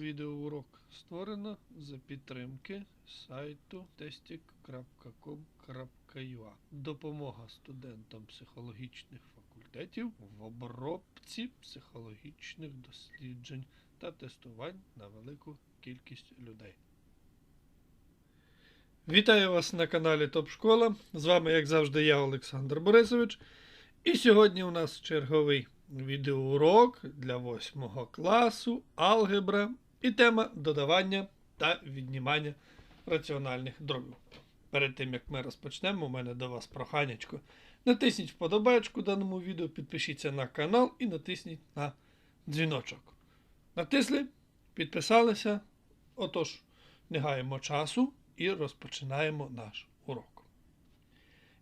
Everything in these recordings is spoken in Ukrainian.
Відеоурок створено за підтримки сайту testic.com.ua. Допомога студентам психологічних факультетів в обробці психологічних досліджень та тестувань на велику кількість людей. Вітаю вас на каналі Топ Школа. З вами, як завжди, я, Олександр Борисович. І сьогодні у нас черговий відеоурок для 8 класу, алгебра і тема додавання та віднімання раціональних дробів. Перед тим як ми розпочнемо, у мене до вас проханячко. Натисніть вподобайку даному відео, підпишіться на канал і натисніть на дзвіночок. Натисли, підписалися. Отож, не гаємо часу і розпочинаємо наш урок.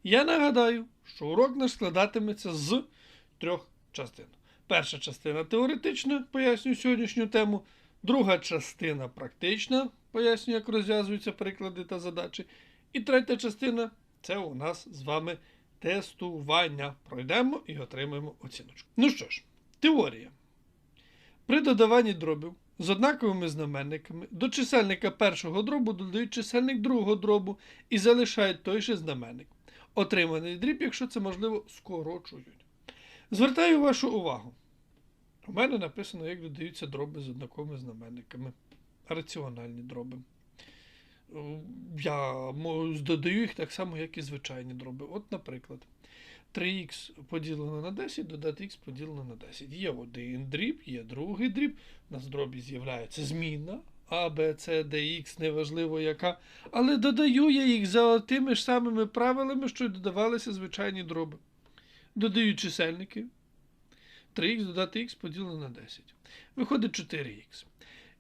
Я нагадаю, що урок наш складатиметься з трьох частин. Перша частина теоретична, пояснюю сьогоднішню тему. Друга частина практична, пояснюю, як розв'язуються приклади та задачі. І третя частина це у нас з вами тестування. Пройдемо і отримаємо оціночку. Ну що ж, теорія. При додаванні дробів з однаковими знаменниками до чисельника першого дробу додають чисельник другого дробу і залишають той же знаменник. Отриманий дріб, якщо це можливо, скорочують. Звертаю вашу увагу. У мене написано, як додаються дроби з однаковими знаменниками. Раціональні дроби. Е, Я додаю їх так само, як і звичайні дроби. От, наприклад, 3х поділено на 10, додати х поділено на 10. Є один дріб, є другий дріб. У нас дробі з'являється змінна. А, Б, С, Д, Х, неважливо яка. Але додаю я їх за тими ж самими правилами, що й додавалися звичайні дроби. Додаю чисельники. 3х додати х поділено на 10. Виходить 4х.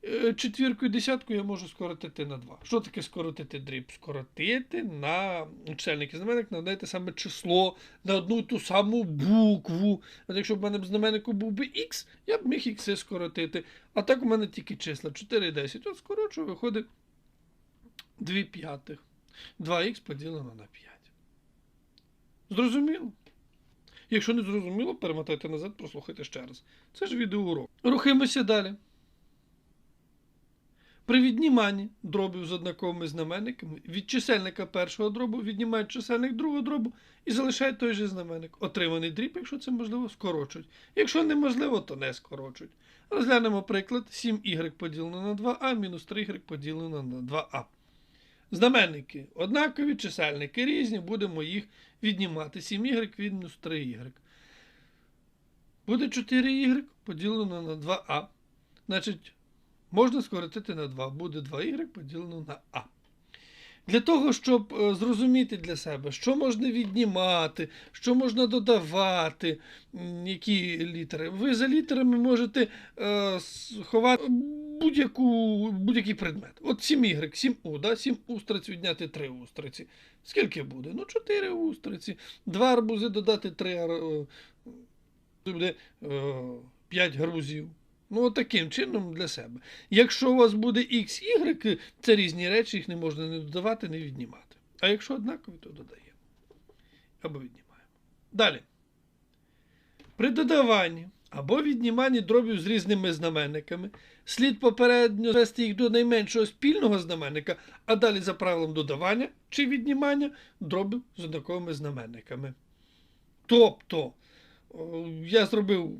Е, Четвірку і десятку я можу скоротити на 2. Що таке скоротити дріб? Скоротити на чисельник і знаменник на одне те саме число, на одну ту саму букву. От якщо б в мене в знаменнику був би х, я б міг ікси скоротити. А так у мене тільки числа 4 і 10. От скорочую, виходить 2 п'ятих. 2х поділено на 5. Зрозуміло? Якщо не зрозуміло, перемотайте назад, прослухайте ще раз. Це ж відеоурок. Рухаємося далі. При відніманні дробів з однаковими знаменниками від чисельника першого дробу віднімають чисельник другого дробу і залишають той же знаменник. Отриманий дріб, якщо це можливо, скорочують. Якщо неможливо, то не скорочують. Розглянемо приклад 7y поділено на 2а мінус 3y поділено на 2а. Знаменники однакові, чисельники різні, будемо їх віднімати. 7y від мінус 3y. Буде 4y поділено на 2а. Значить, можна скоротити на 2. Буде 2y поділено на а. Для того, щоб е, зрозуміти для себе, що можна віднімати, що можна додавати, які літери. Ви за літерами можете е, сховати будь-яку, будь-який предмет. От 7 y, 7 у, да? 7 устриць відняти 3 устриці. Скільки буде? Ну, 4 устриці. 2 арбузи додати 3 ар... е, буде е, 5 гарбузів. Ну, от таким чином для себе. Якщо у вас буде X, Y, це різні речі, їх не можна не додавати, не віднімати. А якщо однакові, то додаємо. Або віднімаємо. Далі. При додаванні або відніманні дробів з різними знаменниками слід попередньо звести їх до найменшого спільного знаменника, а далі за правилом додавання чи віднімання дробів з однаковими знаменниками. Тобто, я зробив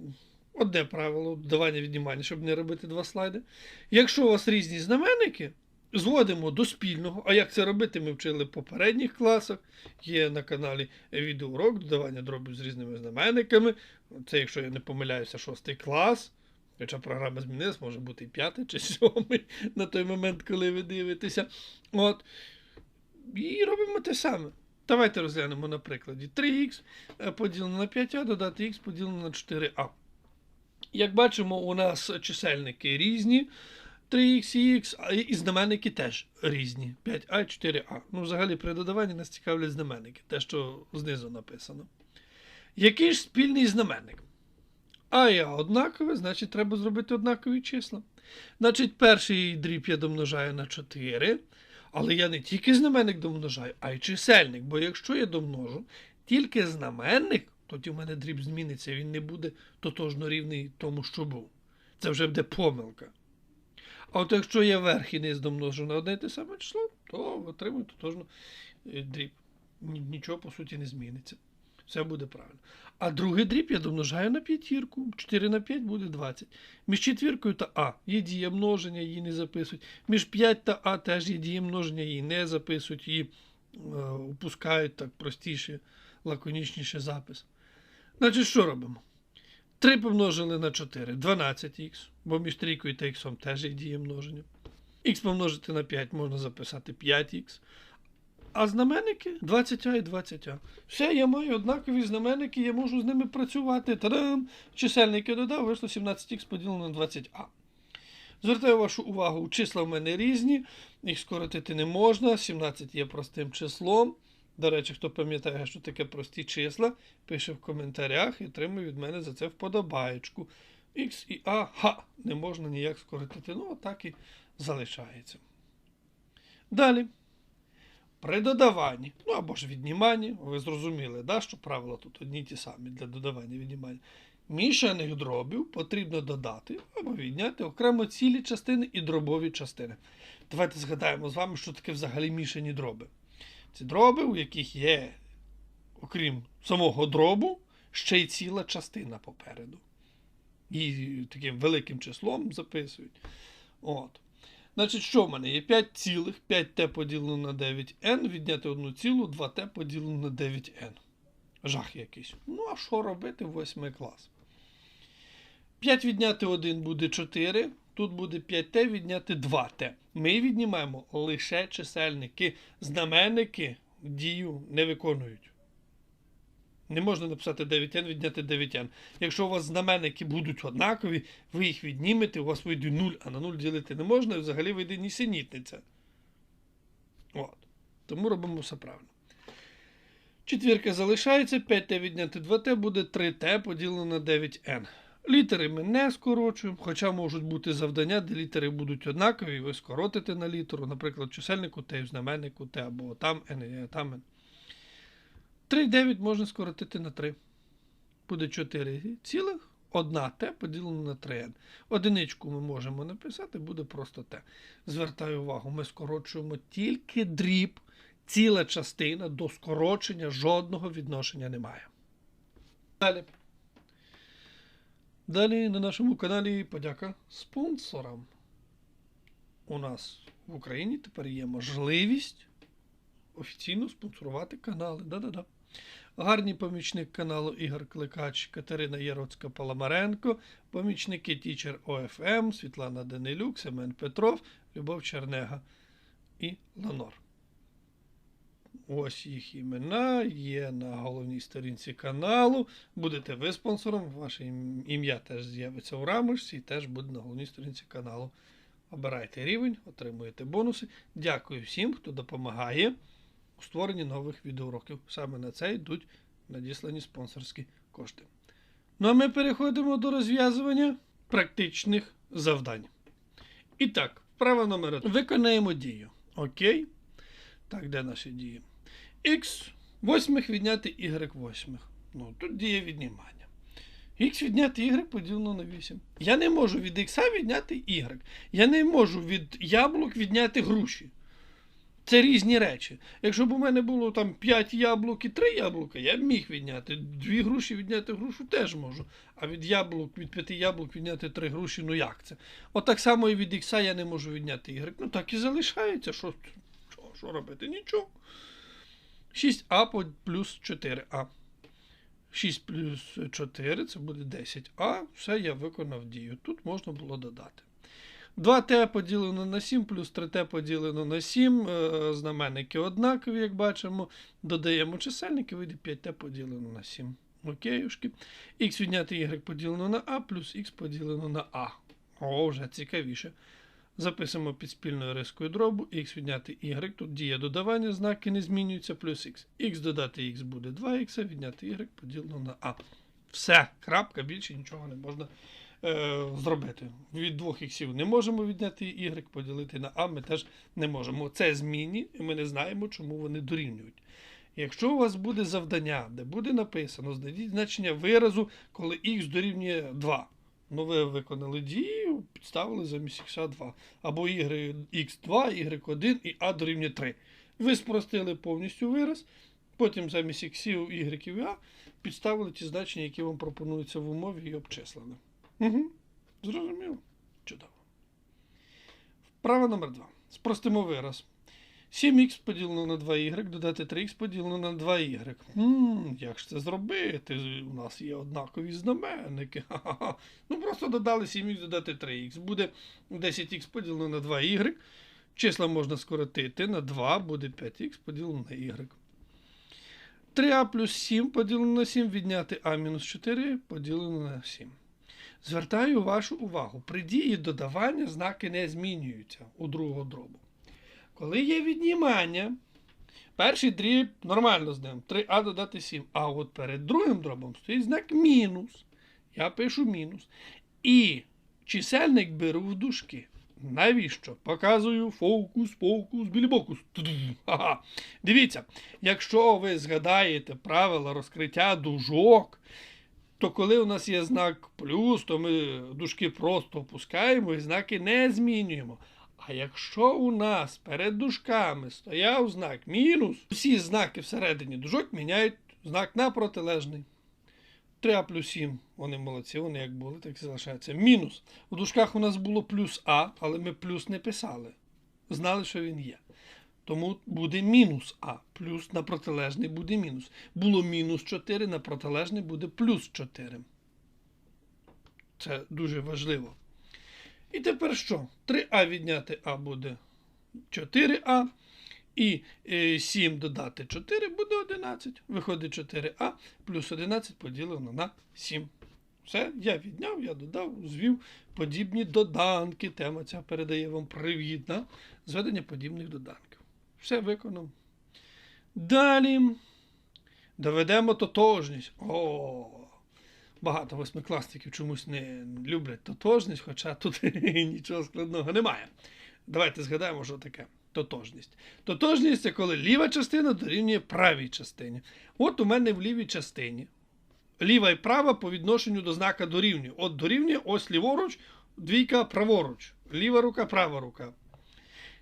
одне правило додавання віднімання, щоб не робити два слайди. Якщо у вас різні знаменники, зводимо до спільного. А як це робити, ми вчили в попередніх класах. Є на каналі відеоурок додавання дробів з різними знаменниками. Це, якщо я не помиляюся, шостий клас. Хоча програма змінилась, може бути і п'ятий чи сьомий на той момент, коли ви дивитеся. От. І робимо те саме. Давайте розглянемо на прикладі 3х поділено на 5а, додати х поділено на 4а. Як бачимо, у нас чисельники різні. 3х і а і знаменники теж різні. 5а і 4а. Ну, взагалі, при додаванні нас цікавлять знаменники, те, що знизу написано. Який ж спільний знаменник? А я однакове, значить, треба зробити однакові числа. Значить, перший дріб я домножаю на 4. Але я не тільки знаменник домножаю, а й чисельник. Бо якщо я домножу тільки знаменник, тоді в мене дріб зміниться, він не буде тотожно рівний тому, що був. Це вже буде помилка. А от якщо є верх і низ домножу на одне те саме число, то отримую тотожно е, дріб. Нічого по суті не зміниться. Все буде правильно. А другий дріб я домножаю на п'ятірку. 4 на 5 буде 20. Між четвіркою та А є дія множення, її не записують. Між 5 та А теж є дія множення, її не записують, її е, опускають так простіше, лаконічніше запис. Значить, що робимо? 3 помножили на 4, 12х, бо між трійкою та х теж є дія множення. Х помножити на 5 можна записати 5х. А знаменники 20а і 20а. Все, я маю однакові знаменники, я можу з ними працювати. Та-дам! Чисельники додав, вийшло 17х поділено на 20а. Звертаю вашу увагу, числа в мене різні, їх скоротити не можна. 17 є простим числом. До речі, хто пам'ятає, що таке прості числа, пише в коментарях і отримує від мене за це вподобаєчку. Х і А, ха, не можна ніяк скоротити. Ну, отак і залишається. Далі. При додаванні, ну або ж відніманні, ви зрозуміли, да, що правила тут одні ті самі для додавання і віднімання. Мішаних дробів потрібно додати або відняти окремо цілі частини і дробові частини. Давайте згадаємо з вами, що таке взагалі мішані дроби. Це дроби, у яких є, окрім самого дробу, ще й ціла частина попереду. І таким великим числом записують. От. Значить, що в мене є 5 цілих, 5t поділено на 9n, відняти 1 цілу, 2t поділено на 9n. Жах якийсь. Ну, а що робити в 8 клас? 5 відняти 1 буде 4, тут буде 5t відняти 2t. Ми віднімаємо лише чисельники. Знаменники дію не виконують. Не можна написати 9n, відняти 9n. Якщо у вас знаменники будуть однакові, ви їх віднімете, у вас вийде 0, а на 0 ділити не можна, і взагалі вийде нісенітниця. От. Тому робимо все правильно. Четвірка залишається, 5t відняти 2t буде 3t поділено на 9n. Літери ми не скорочуємо, хоча можуть бути завдання, де літери будуть однакові, і ви скоротите на літеру, наприклад, чисельнику в знаменнику t, або там n, і там n. 3,9 можна скоротити на 3. Буде 4 цілих. 1 t поділено на 3n. Одиничку ми можемо написати, буде просто t. Звертаю увагу, ми скорочуємо тільки дріб, ціла частина до скорочення жодного відношення немає. Далі. Далі на нашому каналі подяка спонсорам. У нас в Україні тепер є можливість офіційно спонсорувати канали. Да-да-да. Гарний помічник каналу Ігор Кликач, Катерина Яроцька Паламаренко, помічники Тічер ОФМ, Світлана Данилюк, Семен Петров, Любов Чернега і Ланор. Ось їх імена є на головній сторінці каналу. Будете ви спонсором, ваше ім'я теж з'явиться у рамочці і теж буде на головній сторінці каналу. Обирайте рівень, отримуєте бонуси. Дякую всім, хто допомагає у створенні нових відеоуроків. Саме на це йдуть надіслані спонсорські кошти. Ну а ми переходимо до розв'язування практичних завдань. І так, вправа номер один. Виконаємо дію. Окей. Так, де наші дії? Х восьмих відняти y восьмих. Ну, тут діє віднімання. Х відняти y поділено на 8. Я не можу від х відняти y. Я не можу від яблук відняти груші. Це різні речі. Якщо б у мене було там 5 яблук і 3 яблука, я б міг відняти. Дві груші відняти грушу теж можу. А від яблук, від 5 яблук відняти 3 груші, ну як це? От так само і від ікса я не можу відняти y. Ну так і залишається. Що, що, що робити? Нічого. 6а плюс 4а. 6 плюс 4 це буде 10а. Все я виконав дію. Тут можна було додати. 2t поділено на 7 плюс 3t поділено на 7. е, Знаменники однакові, як бачимо. Додаємо чисельники, вийде 5t поділено на 7. Окейушки. Х відняти y поділено на а плюс х поділено на а. О, вже цікавіше. Записуємо під спільною рискою дробу. Х відняти y. Тут дія додавання, знаки не змінюються, плюс х. Х додати х буде 2х, відняти y поділено на а. Все, крапка, більше нічого не можна е, зробити. Від двох іксів не можемо відняти y, поділити на а ми теж не можемо. Це змінні, і ми не знаємо, чому вони дорівнюють. Якщо у вас буде завдання, де буде написано, знайдіть значення виразу, коли х дорівнює 2. Ви виконали дію, підставили замість х 2. Або y, x2, y1 і а дорівнює 3. Ви спростили повністю вираз, потім замість іксів, y і а підставили ті значення, які вам пропонуються в умові і обчислили. Угу. Зрозуміло? Чудово. Вправа номер 2. Спростимо вираз. 7х поділено на 2y, додати 3х поділено на 2y. Ммм, як ж це зробити? У нас є однакові знаменники. Ха-ха-ха. Ну просто додали 7х додати 3х. Буде 10х поділено на 2y. Числа можна скоротити на 2, буде 5х поділено на y. 3а плюс 7 поділено на 7 відняти а мінус 4 поділено на 7. Звертаю вашу увагу, при дії додавання знаки не змінюються у другого дробу. Коли є віднімання, перший дріб нормально з ним 3а додати 7. А от перед другим дробом стоїть знак мінус. Я пишу мінус. І чисельник беру в дужки. Навіщо? Показую фокус, фокус, білібокус. Ага. Дивіться, якщо ви згадаєте правила розкриття дужок, то коли у нас є знак плюс, то ми дужки просто опускаємо і знаки не змінюємо. А якщо у нас перед дужками стояв знак мінус, всі знаки всередині дужок міняють знак на протилежний. 3а плюс 7, вони молодці, вони як були, так і залишаються. Мінус. У дужках у нас було плюс А, але ми плюс не писали. Знали, що він є. Тому буде мінус А. Плюс на протилежний буде мінус. Було мінус 4, на протилежний буде плюс 4. Це дуже важливо. І тепер що? 3А відняти А буде 4А. І е, 7 додати 4 буде 11. Виходить 4А плюс 11 поділено на 7. Все, я відняв, я додав, звів подібні доданки. Тема ця передає вам привіт на зведення подібних доданків. Все виконав. Далі доведемо тотожність. О! Багато восьмикласників чомусь не люблять тотожність, хоча тут нічого складного немає. Давайте згадаємо, що таке тотожність. Тотожність це коли ліва частина дорівнює правій частині. От у мене в лівій частині. Ліва і права по відношенню до знака дорівнює. От дорівнює ось ліворуч, двійка праворуч. Ліва рука, права рука.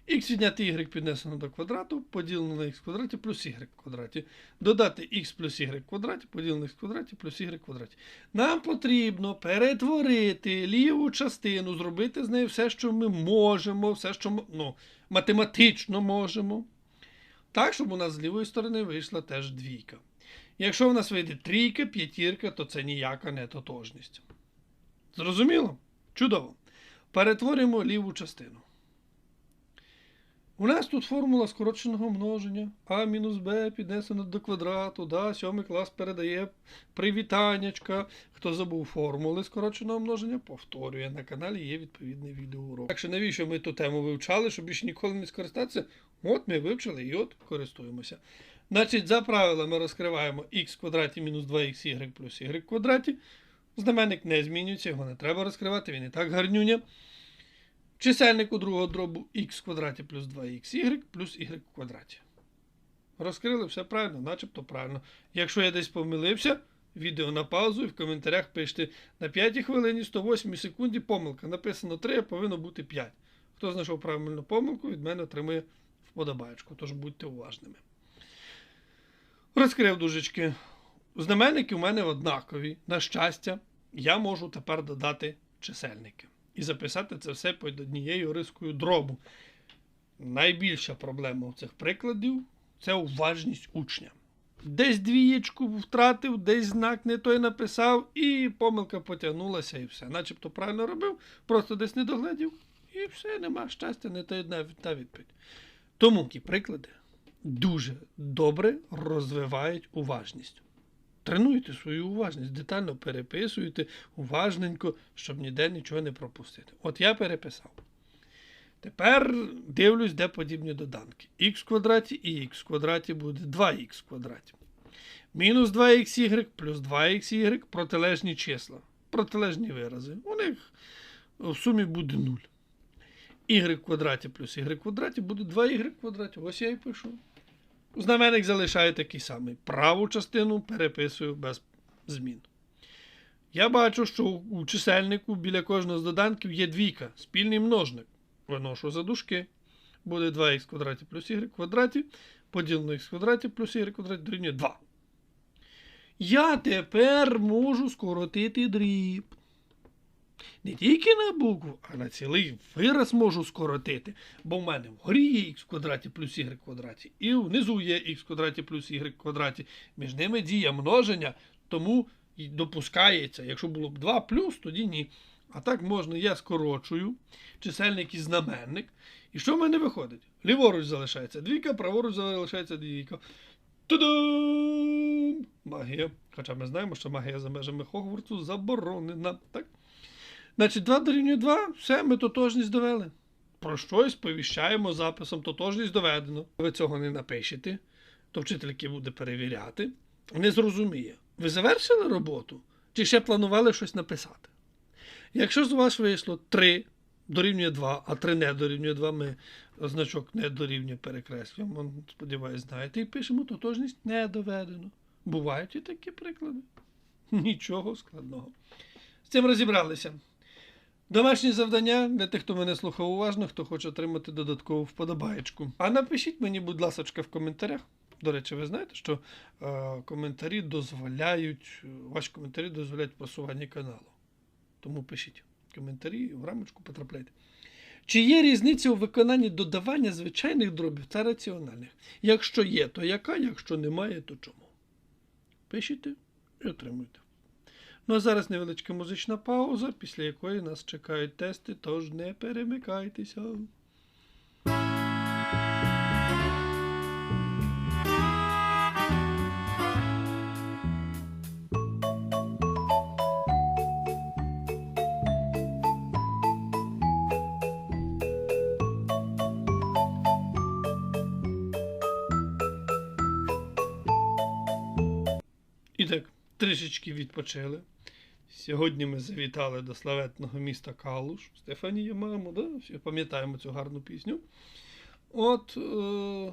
Х відняти y піднесено до квадрату, поділено на х квадраті плюс y в квадраті. Додати х плюс y в квадраті, поділено на х в квадраті плюс y в квадраті. Нам потрібно перетворити ліву частину, зробити з нею все, що ми можемо, все, що ну, математично можемо. Так, щоб у нас з лівої сторони вийшла теж двійка. Якщо в нас вийде трійка, п'ятірка, то це ніяка не тотожність. Зрозуміло? Чудово. Перетворюємо ліву частину. У нас тут формула скороченого множення. А мінус Б піднесено до квадрату. Да, Сьомий клас передає привітаннячка. Хто забув формули скороченого множення, повторює. На каналі є відповідний відеоурок. Так що навіщо ми ту тему вивчали, щоб більше ніколи не скористатися? От ми вивчили і от користуємося. Значить, за правилами розкриваємо х квадраті мінус 2xy плюс y квадраті. Знаменник не змінюється, його не треба розкривати, він і так гарнюня. Чисельник у другого дробу х квадраті плюс 2xy плюс y в квадраті. Розкрили все правильно, начебто правильно. Якщо я десь помилився, відео на паузу і в коментарях пишете на 5 хвилині 108 секунді помилка. Написано 3, а повинно бути 5. Хто знайшов правильну помилку, від мене отримує вподобаєчку, тож будьте уважними. Розкрив дужечки. Знаменники у мене однакові. На щастя, я можу тепер додати чисельники. І записати це все під однією рискою дробу. Найбільша проблема у цих прикладів це уважність учня. Десь двієчку втратив, десь знак не той написав, і помилка потягнулася, і все. Начебто правильно робив, просто десь не доглядів, і все, нема щастя, не та одна та відповідь. Тому ті приклади дуже добре розвивають уважність. Тренуйте свою уважність, детально переписуйте уважненько, щоб ніде нічого не пропустити. От я переписав. Тепер дивлюсь, де подібні доданки. х в квадраті і х квадраті буде 2х в квадраті. Мінус 2xy плюс 2xy протилежні числа. Протилежні вирази. У них в сумі буде 0. y квадраті плюс y квадраті буде 2y в квадраті. Ось я і пишу. Знаменник залишає такий самий. Праву частину переписую без змін. Я бачу, що у чисельнику біля кожного з доданків є двійка, спільний множник. Виношу за дужки. Буде 2х квадраті плюс y квадраті, поділено х квадраті плюс y квадраті дорівнює 2. Я тепер можу скоротити дріб. Не тільки на букву, а на цілий вираз можу скоротити, бо в мене вгорі є х квадраті плюс y квадраті, і внизу є х в квадраті плюс y квадраті. Між ними дія множення, тому і допускається. Якщо було б 2 плюс, тоді ні. А так можна, я скорочую чисельник і знаменник. І що в мене виходить? Ліворуч залишається двійка, праворуч залишається двійка. Тудум! Магія. Хоча ми знаємо, що магія за межами Хогвартсу заборонена. Так? Значить, 2 дорівнює 2, все, ми тотожність довели. Про щось повіщаємо записом, тотожність доведено. Ви цього не напишете, то вчитель, який буде перевіряти, не зрозуміє. Ви завершили роботу? Чи ще планували щось написати? Якщо з вас вийшло 3 дорівнює 2, а 3 не дорівнює 2, ми значок не дорівнює перекреслюємо. Сподіваюсь, знаєте, і пишемо тотожність не доведено. Бувають і такі приклади. Нічого складного. З цим розібралися. Домашнє завдання для тих, хто мене слухав уважно, хто хоче отримати додаткову вподобаєчку. А напишіть мені, будь ласка, в коментарях. До речі, ви знаєте, що е, коментарі дозволяють, ваші коментарі дозволяють просування каналу. Тому пишіть коментарі, в рамочку потрапляйте. Чи є різниця у виконанні додавання звичайних дробів та раціональних? Якщо є, то яка? Якщо немає, то чому? Пишіть і отримуйте. Ну а зараз невеличка музична пауза, після якої нас чекають тести, тож не перемикайтеся. Трішечки відпочили. Сьогодні ми завітали до славетного міста Калуш. Стефанія, мамо, да? Всі пам'ятаємо цю гарну пісню. От. Е...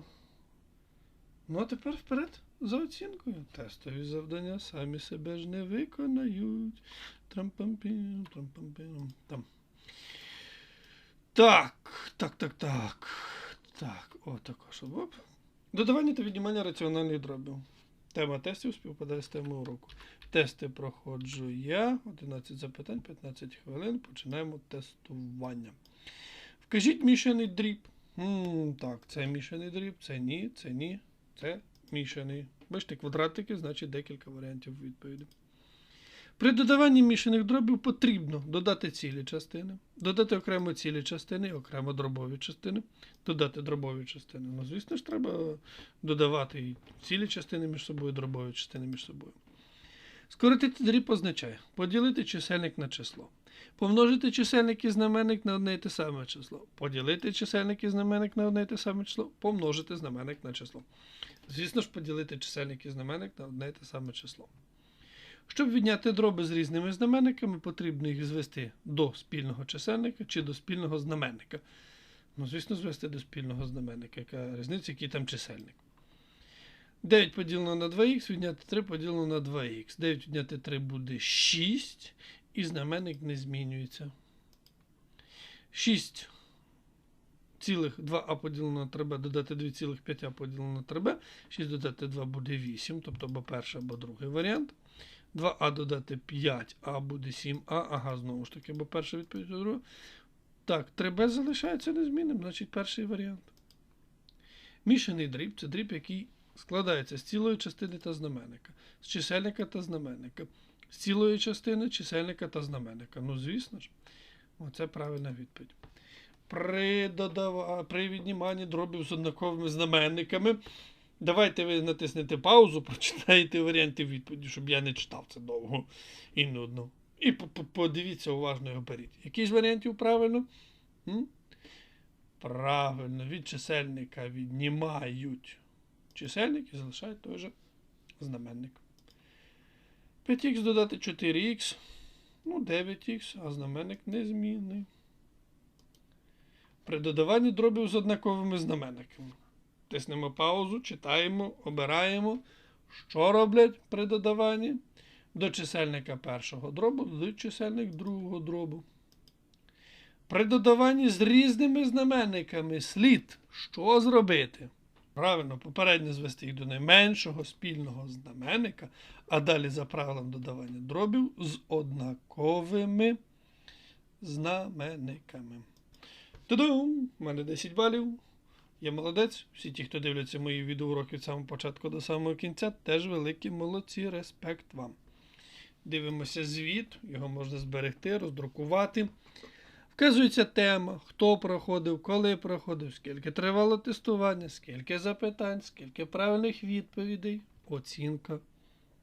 Ну, а тепер вперед за оцінкою. Тестові завдання самі себе ж не виконають. Трампампім, трампампім. Там. Так, так, так, так. Так, о, також. Оп. Додавання та віднімання раціональних дробів. Тема тестів співпадає з темою уроку. Тести проходжу я. 11 запитань, 15 хвилин. Починаємо тестування. Вкажіть мішаний дріб. так, це мішаний дріб, це ні, це ні, це мішаний. Бачите, квадратики, значить декілька варіантів відповіді. При додаванні мішаних дробів потрібно додати цілі частини, додати окремо цілі частини окремо дробові частини, додати дробові частини. Ну, звісно ж, треба додавати і цілі частини між собою, дробові частини між собою. Скоротити дріб означає поділити чисельник на число. Помножити чисельник і знаменник на одне і те саме число. Поділити чисельник і знаменник на одне і те саме число, помножити знаменник на число. Звісно ж, поділити чисельник і знаменник на одне і те саме число. Щоб відняти дроби з різними знаменниками, потрібно їх звести до спільного чисельника чи до спільного знаменника. Ну, звісно, звести до спільного знаменника, яка різниця, який там чисельник. 9 поділено на 2х, відняти 3 поділено на 2х. 9 відняти 3 буде 6, і знаменник не змінюється. 6 цілих 2а поділено на 3b, додати 2,5а поділено на 3b. 6 додати 2 буде 8, тобто або перший, або другий варіант. 2а додати 5а буде 7а. Ага, знову ж таки, бо перша відповідь до друга. Так, 3b залишається незмінним, значить перший варіант. Мішаний дріб це дріб, який складається з цілої частини та знаменника, з чисельника та знаменника, з цілої частини чисельника та знаменника. Ну, звісно ж, оце правильна відповідь. При, додав... При відніманні дробів з однаковими знаменниками. Давайте ви натиснете паузу, прочитаєте варіанти відповіді, щоб я не читав це довго і нудно. І подивіться уважно його беріть. Які ж варіантів правильно? М? Правильно, від чисельника віднімають чисельник і залишають той же знаменник. 5х додати 4х, ну 9х, а знаменник незмінний. При додаванні дробів з однаковими знаменниками. Тиснемо паузу, читаємо, обираємо, що роблять при додаванні. до чисельника першого дробу, до чисельник другого дробу. При додаванні з різними знаменниками слід що зробити? Правильно, попередньо звести їх до найменшого спільного знаменника, а далі за правилом додавання дробів з однаковими знаменниками. Тудум! У мене 10 балів. Я молодець. Всі ті, хто дивляться мої відеоуроки від самого початку до самого кінця, теж великі молодці. Респект вам. Дивимося звіт, його можна зберегти, роздрукувати. Вказується тема, хто проходив, коли проходив, скільки тривало тестування, скільки запитань, скільки правильних відповідей, оцінка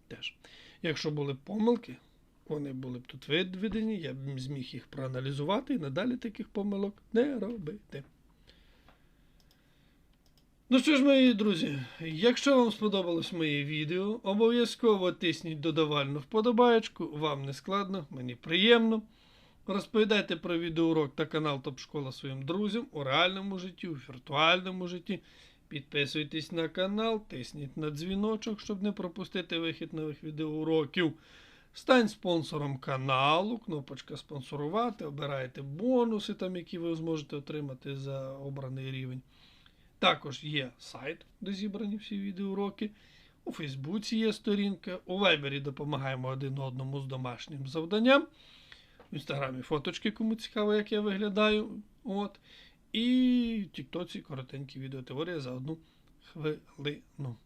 теж. Якщо були помилки, вони були б тут відведені, я б зміг їх проаналізувати і надалі таких помилок не робити. Ну що ж, мої друзі, якщо вам сподобалось моє відео, обов'язково тисніть додавальну вподобаєчку, вам не складно, мені приємно. Розповідайте про відеоурок та канал Топ Школа своїм друзям у реальному житті, у віртуальному житті. Підписуйтесь на канал, тисніть на дзвіночок, щоб не пропустити вихід нових відеоуроків. Стань спонсором каналу, кнопочка спонсорувати, обирайте бонуси, там, які ви зможете отримати за обраний рівень. Також є сайт, де зібрані всі відеоуроки. У Фейсбуці є сторінка. У Вайбері допомагаємо один одному з домашнім завданням. В інстаграмі фоточки, кому цікаво, як я виглядаю. От. І в Тіктоці коротенькі відеотеорія за одну хвилину.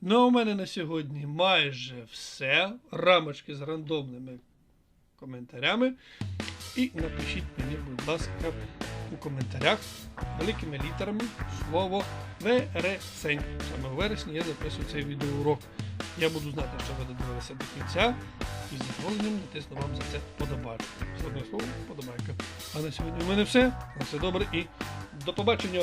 Ну, а у мене на сьогодні майже все. Рамочки з рандомними коментарями. І напишіть мені, будь ласка, у коментарях великими літерами слово вересень. Саме у вересні я записую цей відеоурок. Я буду знати, що ви додивилися до кінця. І з задоволенням натисну вам за це подобайку. Все одне слово подобайка. А на сьогодні у мене все. На все добре і до побачення!